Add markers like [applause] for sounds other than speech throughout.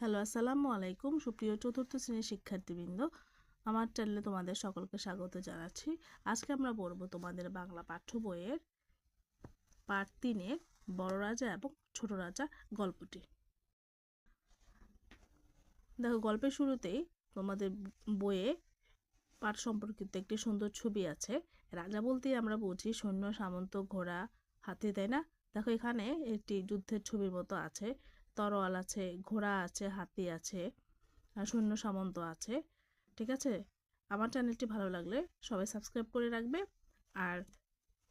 Hello, আসসালামু আলাইকুম। সুপ্রিয় চতুর্থ শ্রেণির শিক্ষার্থীবৃন্দ, আমার চ্যানেলে তোমাদের সকলকে স্বাগত জানাচ্ছি। আজকে আমরা পড়ব তোমাদের বাংলা পাঠ্য বইয়ের পাঠ তিনের বড় রাজা এবং ছোট রাজা গল্পটি। দেখো, গল্পের শুরুতেই তোমাদের বইয়ে পাঠ সম্পর্কিত একটি সুন্দর ছবি আছে। রাজা বলতেই আমরা বুঝি সৈন্য, সামন্ত, ঘোড়া, হাতি, তাই না? দেখো, এখানে একটি যুদ্ধের ছবির মতো আছে। তরোয়াল আছে, ঘোড়া আছে, হাতি আছে সৈন্য সামন্ত আছে, ঠিক আছে? আমার চ্যানেলটি ভালো লাগলে সবাই সাবস্ক্রাইব করে রাখবে। আর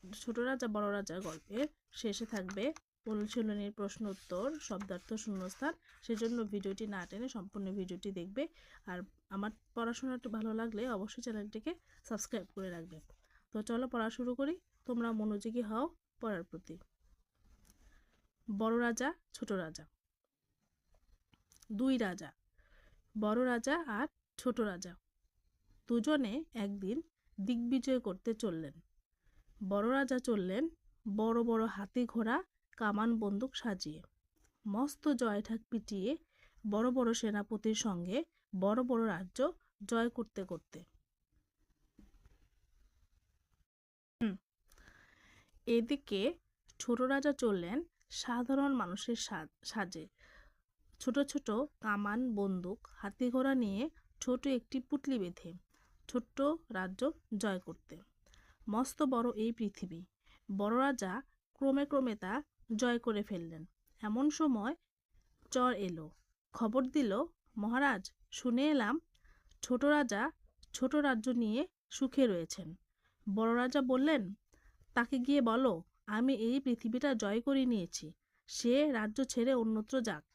ছোট রাজা বড় রাজা গল্পের শেষে থাকবে, অনুশীলনীর প্রশ্ন উত্তর, শব্দার্থ শূন্যস্থান, সেজন্য ভিডিওটি না টেনে সম্পূর্ণ ভিডিওটি দেখবে। আর আমার পড়াশোনাটি ভালো লাগলে অবশ্যই চ্যানেলটিকে সাবস্ক্রাইব করে রাখবে। তো চলো পড়া শুরু করি। তোমরা মনোযোগী হও পড়ার প্রতি। বড় রাজা, ছোট রাজা। দুই রাজা, বড় রাজা আর ছোট রাজা। দুজনে একদিন দিগ্বিজয় করতে চললেন। বড় রাজা চললেন বড় বড় হাতি ঘোড়া, কামান বন্দুক সাজিয়ে। মস্ত জয়ঠাক পিটিয়ে বড় বড় সেনাপতির সঙ্গে বড় বড় রাজ্য জয় করতে করতে। এদিকে ছোট রাজা চললেন সাধারণ মানুষের সাজে। ছোট ছোট কামান বন্দুক হাতি ঘোড়া নিয়ে ছোট একটি পুটলি বেঁধে ছোট্ট রাজ্য জয় করতে। মস্ত বড় এই পৃথিবী। বড় রাজা ক্রমে ক্রমে তা জয় করে ফেললেন। এমন সময় চর এলো। খবর দিল, মহারাজ, শুনে এলাম, ছোট রাজা ছোট রাজ্য নিয়ে সুখে রয়েছেন। বড় রাজা বললেন, তাকে গিয়ে বলো, আমি এই পৃথিবীটা জয় করে নিয়েছি। সে রাজ্য ছেড়ে অন্যত্র যাক।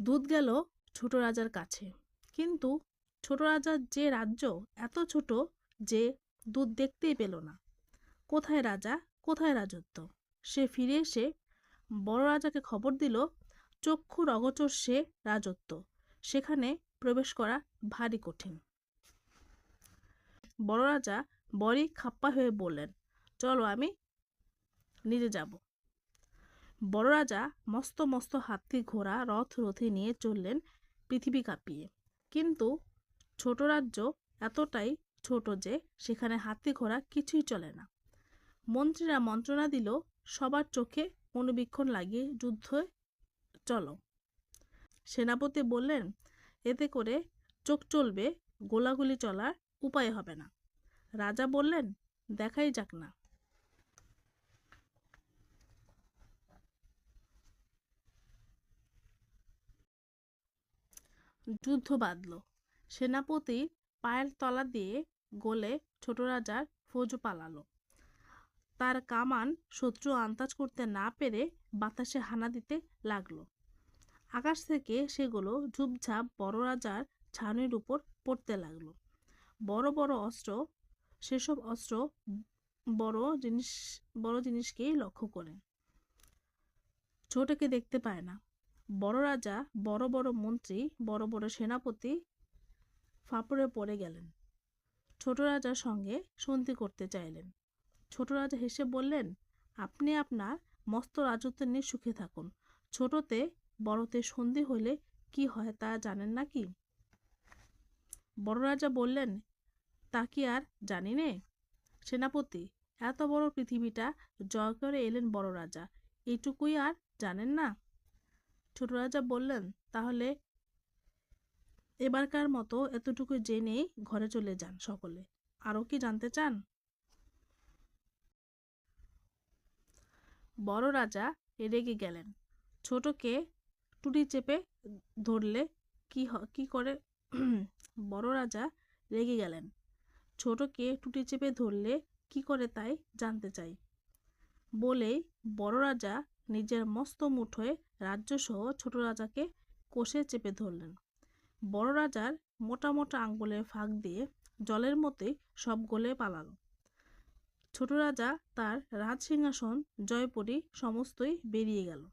দুধ গেল ছোট রাজার কাছে। কিন্তু ছোট রাজার যে রাজ্য এত ছোট যে দুধ দেখতেই পেল না। কোথায় রাজা, কোথায় রাজত্ব? সে ফিরে এসে বড় রাজাকে খবর দিল চক্ষুর অগোচর সে রাজত্ব। সেখানে প্রবেশ করা ভারী কঠিন। বড় রাজা বড়ই খাপ্পা হয়ে বললেন, চলো আমি নিজে যাব। বড় রাজা মস্ত মস্ত হাতি ঘোড়া রথ রথে নিয়ে চললেন পৃথিবী কাঁপিয়ে। কিন্তু ছোট রাজ্য এতটাই ছোট যে সেখানে হাতি ঘোড়া কিছুই চলে না। মন্ত্রীরা মন্ত্রণা দিল, সবার চোখে অনুবীক্ষণ লাগিয়ে যুদ্ধে চলো। সেনাপতি বললেন, এতে করে চোখ চলবে, গোলাগুলি চলার উপায় হবে না। রাজা বললেন, দেখাই যাক না। যুদ্ধ বাঁধল। সেনাপতি পায়ের তলা দিয়ে গলে ছোট রাজার ফৌজ পালালো। তার কামান শত্রু আন্দাজ করতে না পেরে বাতাসে হানা দিতে লাগল। আকাশ থেকে সেগুলো ঝুপঝাপ বড় রাজার ছাউনির উপর পড়তে লাগল। বড় বড় অস্ত্র, সেসব অস্ত্র বড় জিনিস, বড় জিনিসকেই লক্ষ্য করে। ছোটকে দেখতে পায় না। বড় রাজা, বড় বড় মন্ত্রী, বড় বড় সেনাপতি ফাপড়ে পড়ে গেলেন। ছোট রাজার সঙ্গে সন্ধি করতে চাইলেন। ছোট রাজা হেসে বললেন, আপনি আপনার মস্ত রাজত্ব নিয়ে সুখে থাকুন। ছোটতে বড়তে সন্ধি হলে কি হয় তা জানেন নাকি বড় রাজা বললেন, তা কি আর জানি নে। সেনাপতি, এত বড় পৃথিবীটা জয় করে এলেন বড় রাজা এইটুকুই আর জানেন না? ছোট রাজা বললেন, তাহলে এবারকার মতো এতটুকু জেনেই ঘরে চলে যান সকলে। আরও কি জানতে চান? বড় রাজা রেগে গেলেন। ছোটকে টুটি চেপে ধরলে কি কি করে? [clears throat] বড় রাজা রেগে গেলেন। ছোটকে টুটি চেপে ধরলে কি করে তাই জানতে চাই। বলেই বড় রাজা নিজের মস্ত মুঠোয় রাজ্যসহ ছোট রাজাকে কষে চেপে ধরলেন। বড় রাজার মোটা মোটা আঙ্গুলের ফাঁক দিয়ে জলের মতোই সব গলে পালালো। ছোট রাজা তার রাজসিংহাসন জয়পরি সমস্তই বেরিয়ে গেল।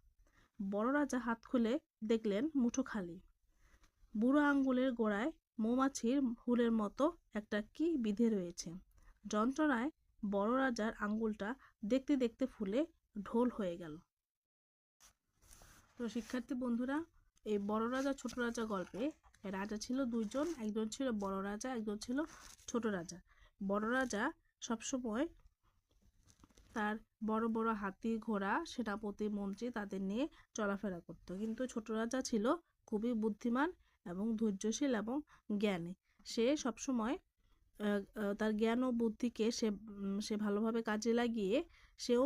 বড় রাজা হাত খুলে দেখলেন মুঠো খালি। বুড়ো আঙ্গুলের গোড়ায় মৌমাছির হুলের মতো একটা কি বিধে রয়েছে। যন্ত্রণায় বড় রাজার আঙ্গুলটা দেখতে দেখতে ফুলে ঢোল হয়ে গেল। তো শিক্ষার্থী বন্ধুরা, এই বড় রাজা, ছোট রাজা গল্পে রাজা ছিল দুইজন, একজন ছিল বড় রাজা, একজন ছিল ছোট রাজা। বড় রাজা সবসময় তার বড় বড় হাতি ঘোড়া, সেনাপতি, মন্ত্রী তাদের নিয়ে চলাফেরা করত। কিন্তু ছোট রাজা ছিল খুবই বুদ্ধিমান এবং ধৈর্যশীল এবং জ্ঞানী। সে সবসময় তার জ্ঞান ও বুদ্ধিকে সে সে ভালোভাবে কাজে লাগিয়ে সেও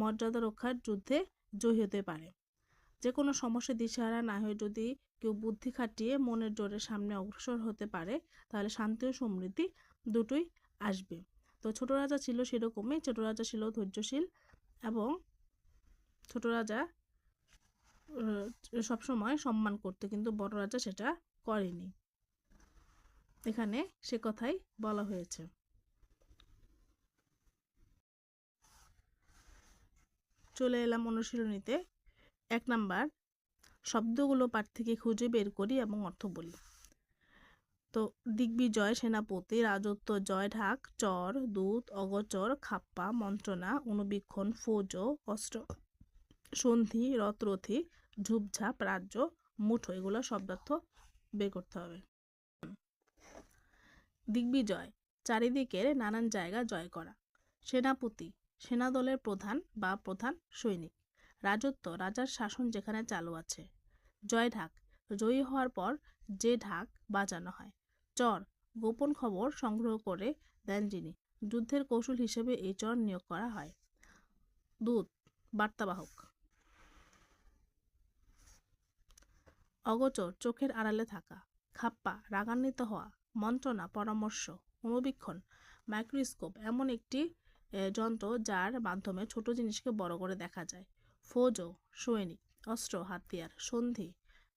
মর্যাদা রক্ষার যুদ্ধে জয়ী হতে পারে। যে কোনো সমস্যা দিশেহারা না হয়ে যদি কেউ বুদ্ধি খাটিয়ে মনের জোরে সামনে অগ্রসর হতে পারে, তাহলে শান্তি ও সমৃদ্ধি দুটোই আসবে। তো ছোট রাজা ছিল সেরকমই, ছোট রাজা ছিল ধৈর্যশীল এবং ছোট রাজা সবসময় সম্মান করতে, কিন্তু বড় রাজা সেটা করেনি। এখানে সে কথাই বলা হয়েছে। চলে এলাম অনুশীলনীতে। এক নাম্বার, শব্দগুলো পাঠ থেকে খুঁজে বের করি এবং অর্থ বলি। তো দিগ্বিজয় সেনাপতি, রাজত্ব জয় ঢাক, চর, দূত, অগচর, খাপ্পা, মন্ত্রণা, অনুবীক্ষণ, ফৌজ, অস্ত্র, সন্ধি, রথরথী, ঝুপঝাপ, রাজ্য, মুঠো, এগুলো শব্দার্থ বের করতে হবে। দিগ্বিজয় চারিদিকের নানান জায়গা জয় করা। সেনাপতি, সেনাদলের প্রধান বা প্রধান সৈনিক। রাজত্ব রাজার শাসন যেখানে চালু আছে। জয় ঢাক। জয়ী হওয়ার পর যে ঢাক বাজানো হয়। চর। গোপন খবর সংগ্রহ করে দেন যিনি। যুদ্ধের কৌশল হিসেবে এই চর নিয়োগ করা হয়। দূত। বার্তাবাহক। অগোচর চোখের আড়ালে থাকা। খাপ্পা, রাগান্বিত হওয়া। মন্ত্রণা, পরামর্শ, অনুবীক্ষণ, মাইক্রোস্কোপ এমন একটি যন্ত্র যার মাধ্যমে ছোট জিনিসকে বড় করে দেখা যায়। ফৌজো সৈনিক অস্ত্র, হাতিয়ার, সন্ধি,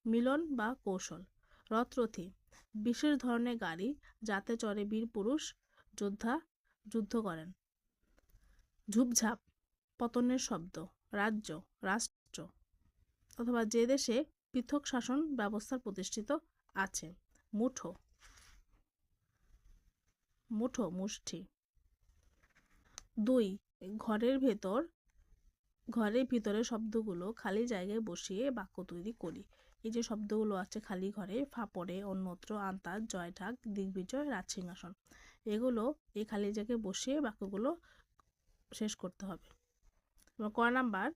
মিলন বা কৌশল, রথরথি, বিশেষ ধরনের গাড়ি যাতে চড়ে বীর পুরুষ, যোদ্ধা যুদ্ধ করেন। ঝুপঝাপ, পতনের শব্দ, রাজ্য, রাষ্ট্র অথবা যে দেশে পৃথক শাসন ব্যবস্থা প্রতিষ্ঠিত আছে। মুঠো মুঠো মুষ্টি। দুই, ঘরের ভেতর ঘরের ভিতরে শব্দগুলো খালি জায়গায় বসিয়ে বাক্য তৈরি করি। এই যে শব্দগুলো আছে খালি ঘরে, ফাপড়ে, অন্যত্র আন্তাজ জয়ঢাক, দিগ্বিজয়, রাজসিংহাসন, এগুলো এই খালি জায়গায় বসিয়ে বাক্যগুলো শেষ করতে হবে। ক নাম্বার,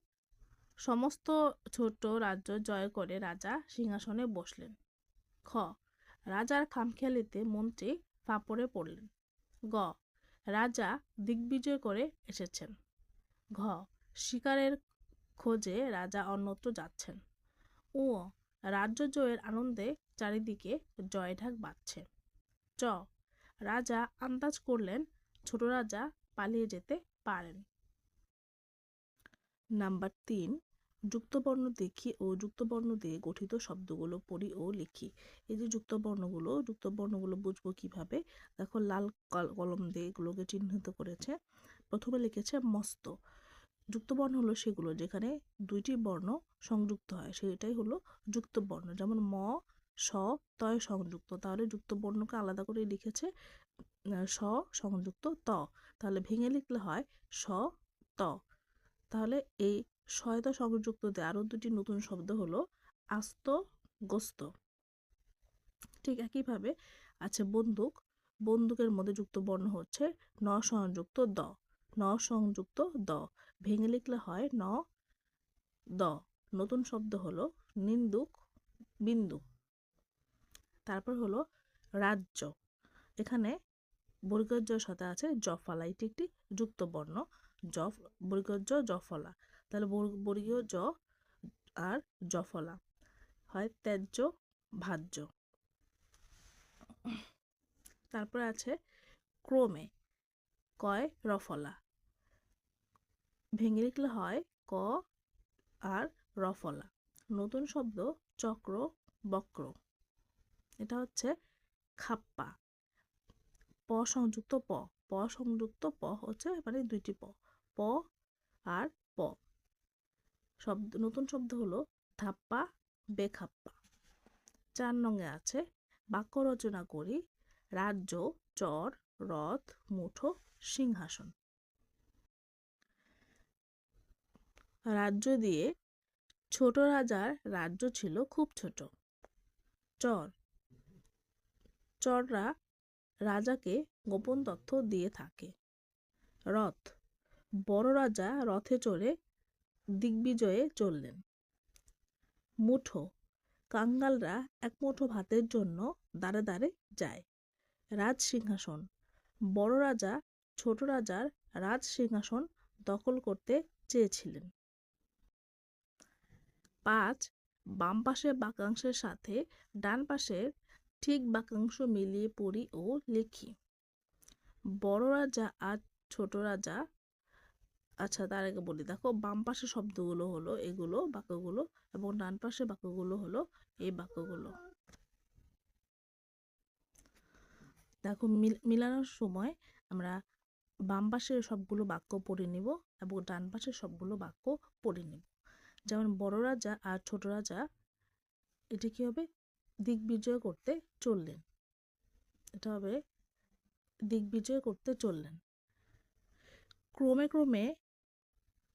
সমস্ত ছোট রাজ্য জয় করে রাজা সিংহাসনে বসলেন। খ, রাজার খামখেয়ালিতে মন্ত্রী ফাপড়ে পড়লেন। গ, রাজা দিগ্বিজয় করে এসেছেন। ঘ শিকারের খোঁজে রাজা অন্যত্র যাচ্ছেন। ও রাজ্য জয়ের আনন্দে চারিদিকে জয়ঢাক বাজছে চ, রাজা আন্দাজ করলেন ছোট রাজা পালিয়ে যেতে পারেন। নাম্বার তিন, যুক্তবর্ণ দেখি ও যুক্তবর্ণ দিয়ে গঠিত শব্দগুলো পড়ি ও লিখি। এই যে যুক্তবর্ণগুলো যুক্তবর্ণগুলো বুঝব কীভাবে? দেখো, লাল কল- কলম দিয়ে এগুলোকে চিহ্নিত করেছে। প্রথমে লিখেছে মস্ত। যুক্তবর্ণ হলো সেগুলো যেখানে দুইটি বর্ণ সংযুক্ত হয়, সেটাই হলো যুক্তবর্ণ যেমন ম, স, তয় সংযুক্ত। তাহলে যুক্তবর্ণকে আলাদা করে লিখেছে স সংযুক্ত ত। তাহলে ভেঙে লিখলে হয় স, ত। তাহলে এই সহায়তা সংযুক্ত দিয়ে আরও দুটি নতুন শব্দ হলো আস্ত, গোস্ত। ঠিক একইভাবে আছে বন্দুক। বন্দুকের মধ্যে যুক্ত বর্ণ হচ্ছে ন সংযুক্ত দ। ন সংযুক্ত দ। ভেঙে লিখলে হয় ন, দ। নতুন শব্দ হলো নিন্দুক বিন্দু। তারপর হলো রাজ্য। এখানে বর্গজ সাথে আছে জফলা। এটি একটি যুক্ত বর্ণ। জফ বর্গজ জফলা। তাহলে বর্গ- বর্গীয় জ আর জফলা। হয় ত্যায্য, ভাজ্য। তারপর আছে ক্রমে। কয় রফলা ভেঙে লিখলে হয় ক আর রফলা নতুন শব্দ চক্র, বক্র। এটা হচ্ছে খাপ্পা। প সংযুক্ত প। প সংযুক্ত প হচ্ছে মানে দুইটি প। প আর প। শব্দ, নতুন শব্দ হলো ধাপ্পা, বেখাপ্পা। চার নঙে আছে, বাক্য রচনা করি, রাজ্য, চর, রথ, মুঠো, সিংহাসন। রাজ্য দিয়ে ছোট রাজার রাজ্য ছিল খুব ছোট। চর। চররা রাজাকে গোপন তথ্য দিয়ে থাকে। রথ। বড় রাজা রথে চড়ে দিগ্বিজয়ে চললেন। মুঠো। কাঙ্গালরা এক মুঠো ভাতের জন্য দাঁড়ে দাঁড়ে যায়। রাজ সিংহাসন। বড় রাজা ছোট রাজার রাজ সিংহাসন দখল করতে চেয়েছিলেন। পাঁচ বাম পাশের বাক্যাংশের সাথে ডান পাশের ঠিক বাক্যাংশ মিলিয়ে পড়ি ও লিখি। বড় রাজা আর ছোট রাজা আচ্ছা তার আগে বলি, দেখো বাম পাশে শব্দগুলো হলো এগুলো বাক্যগুলো এবং ডান পাশে বাক্যগুলো হলো এই বাক্যগুলো। দেখো মিল- মিলানোর সময় আমরা বাম পাশের সবগুলো বাক্য পড়ে নিব এবং ডান পাশের সবগুলো বাক্য পড়ে নিব। যেমন বড় রাজা আর ছোট রাজা, এটি কি হবে? দিগ্বিজয় করতে চললেন। এটা হবে দিগ্বিজয় করতে চললেন। ক্রমে ক্রমে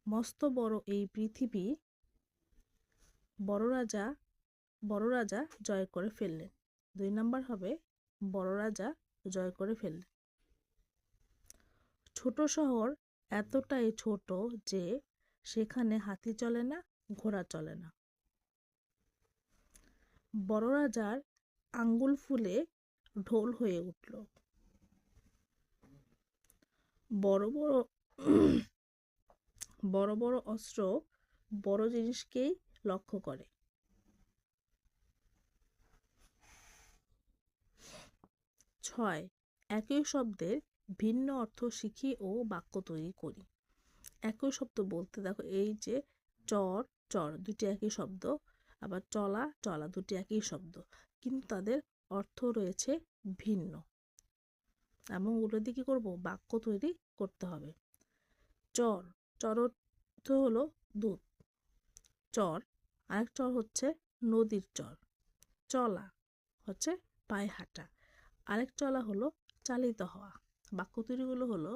মস্ত বড় এই পৃথিবী বড় রাজা বড় রাজা জয় করে ফেললেন। দুই নাম্বার হবে বড় রাজা জয় করে ফেললেন। ছোট শহর এতটাই ছোট যে সেখানে হাতি চলে না ঘোড়া চলে না। বড় রাজার আঙ্গুল ফুলে ঢোল হয়ে উঠল। বড় বড় [clears throat] বড় বড় অস্ত্র বড় জিনিসকেই লক্ষ্য করে। ছয়, একই শব্দের ভিন্ন অর্থ শিখি ও বাক্য তৈরি করি। একই শব্দ বলতে দেখো, এই যে চর চর দুটি একই শব্দ। আবার চলা চলা দুটি একই শব্দ। কিন্তু তাদের অর্থ রয়েছে ভিন্ন। এবং ওগুলো দিয়ে কী করব? বাক্য তৈরি করতে হবে। চর চর অর্থ হলো দুধ চর, আরেক চর হচ্ছে নদীর চর। চলা হচ্ছে পায়ে হাঁটা। আরেক চলা হলো চালিত হওয়া। বাক্য তৈরিগুলো হলো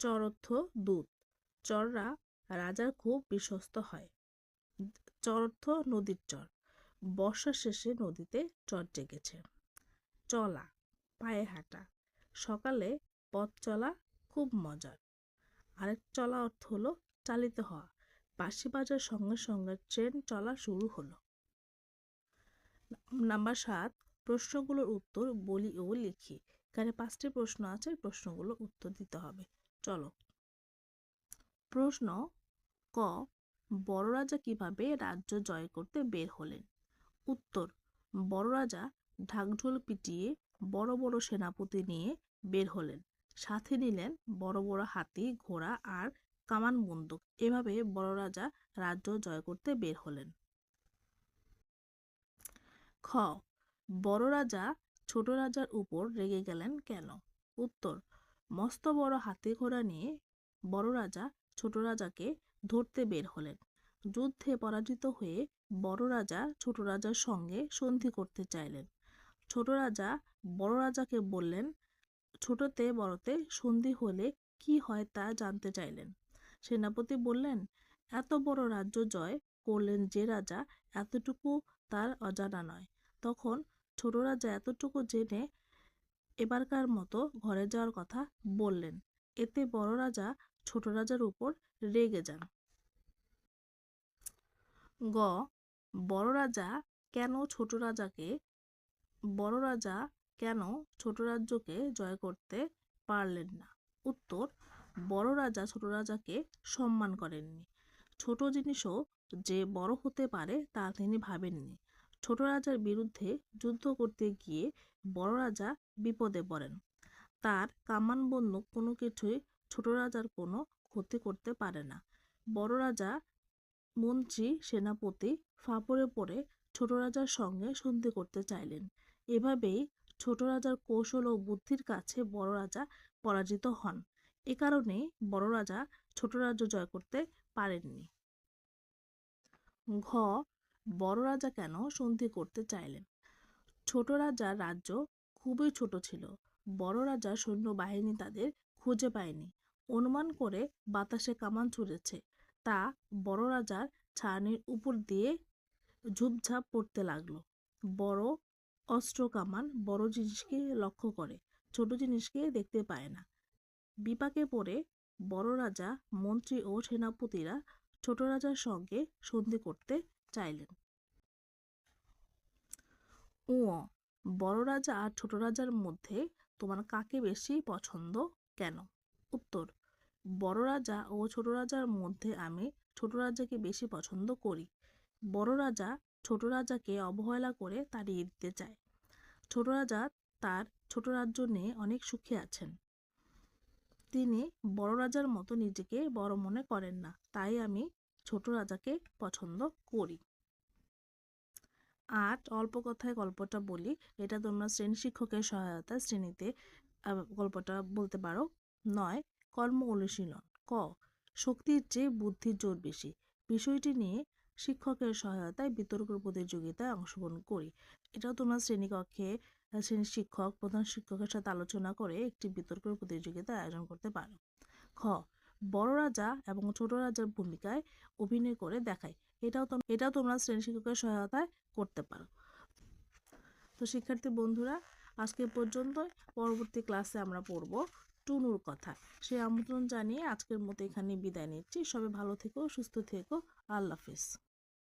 চর অর্থ দুধ চররা রাজার খুব বিশ্বস্ত হয়। চর অর্থ নদীর চর। বর্ষার শেষে নদীতে চর জেগেছে। চলা, পায়ে হাঁটা, সকালে পথ চলা খুব মজার। আরেক চলা অর্থ হলো চালিত হওয়া। বাঁশি বাজার সঙ্গে সঙ্গে ট্রেন চলা শুরু হলো। নাম্বার সাত, প্রশ্নগুলোর উত্তর বলি ও লিখি। এখানে পাঁচটি প্রশ্ন আছে প্রশ্নগুলো উত্তর দিতে হবে। চলো। প্রশ্ন ক, বড় রাজা কীভাবে রাজ্য জয় করতে বের হলেন? উত্তর, বড় রাজা ঢাকঢোল পিটিয়ে বড় বড় সেনাপতি নিয়ে বের হলেন। সাথে নিলেন বড় বড় হাতি, ঘোড়া আর কামান বন্দুক। এভাবে বড় রাজা রাজ্য জয় করতে বের হলেন। খ, বড় রাজা ছোট রাজার উপর রেগে গেলেন কেন? উত্তর, মস্ত বড় হাতি ঘোড়া নিয়ে বড় রাজা ছোট রাজাকে ধরতে বের হলেন। যুদ্ধে পরাজিত হয়ে বড় রাজা ছোট রাজার সঙ্গে সন্ধি করতে চাইলেন। ছোট রাজা বড় রাজাকে বললেন, ছোটতে বড়তে সন্ধি হলে কি হয় তা জানতে চাইলেন। সেনাপতি বললেন, এত বড় রাজ্য জয় করলেন যে রাজা এতটুকু তার অজানা নয়। তখন ছোট রাজা এতটুকু জেনে এবারকার মতো ঘরে যাওয়ার কথা বললেন। এতে বড় রাজা ছোট রাজার উপর রেগে যান। গ, বড় রাজা কেন ছোট রাজাকে, বড় রাজা কেন ছোট রাজ্যকে জয় করতে পারলেন না? উত্তর, বড় রাজা ছোট রাজাকে সম্মান করেননি। ছোট জিনিসও যে বড় হতে পারে তা তিনি ভাবেননি। ছোট রাজার বিরুদ্ধে যুদ্ধ করতে গিয়ে বড় রাজা বিপদে পড়েন। তার কামান বন্দুক কোনো কিছুই ছোট রাজার কোনো ক্ষতি করতে পারে না। বড় রাজা, মন্ত্রী, সেনাপতি ফাপড়ে পড়ে ছোট রাজার সঙ্গে সন্ধি করতে চাইলেন। এভাবেই ছোট রাজার কৌশল ও বুদ্ধির কাছে বড় রাজা পরাজিত হন। এ কারণে বড় রাজা ছোট রাজ্য জয় করতে পারেননি। ঘ. বড় রাজা কেন সন্ধি করতে চাইলেন? ছোট রাজার রাজ্য খুবই ছোট ছিল। বড় রাজার সৈন্যবাহিনী তাদের খুঁজে পায়নি। অনুমান করে বাতাসে কামান ছুড়েছে। তা বড় রাজার ছানির উপর দিয়ে ঝুপঝাপ পড়তে লাগল। বড় অস্ত্র কামান বড় জিনিসকে লক্ষ্য করে, ছোট জিনিসকে দেখতে পায় না। বিপাকে পড়ে বড় রাজা, মন্ত্রী ও সেনাপতিরা ছোট রাজার সঙ্গে সন্ধি করতে চাইলেন। ও বড় রাজা আর ছোট রাজার মধ্যে তোমার কাকে বেশি পছন্দ? কেন? উত্তর বড় রাজা ও ছোট রাজার মধ্যে আমি ছোট রাজাকে বেশি পছন্দ করি। বড় রাজা ছোট রাজাকে অবহেলা করে তাড়িয়ে দিতে চায়। ছোট রাজা তার ছোট রাজ্য নিয়ে অনেক সুখে আছেন। তিনি বড় রাজার মতো নিজেকে বড় মনে করেন না, তাই আমি ছোট রাজাকে পছন্দ করি। আট অল্প কথায় গল্পটা বলি। এটা তোমরা শ্রেণি শিক্ষকের সহায়তা শ্রেণীতে গল্পটা বলতে পারো। নয় কর্ম অনুশীলন। ক শক্তির চেয়ে বুদ্ধির জোর বেশি। বিষয়টি নিয়ে শিক্ষকের সহায়তায় বিতর্ক প্রতিযোগিতায় অংশগ্রহণ করি। এটাও তোমরা শ্রেণীকক্ষে আহ, শ্রেণির শিক্ষক প্রধান শিক্ষকের সাথে আলোচনা করে একটি বিতর্ক প্রতিযোগিতা আয়োজন করতে পারো। খ বড় রাজা এবং ছোট রাজার ভূমিকায় অভিনয় করে দেখায়। এটাও এটাও তোমরা শ্রেণি শিক্ষকের সহায়তায় করতে পারো। তো শিক্ষার্থী বন্ধুরা আজকে পর্যন্ত পরবর্তী ক্লাসে আমরা পড়ব। টুনুর কথা। সে আমন্ত্রণ জানিয়ে আজকের মতো এখানে বিদায় নিচ্ছি। সবাই ভালো থেকো, সুস্থ থেকো। আল্লাহ হাফিজ।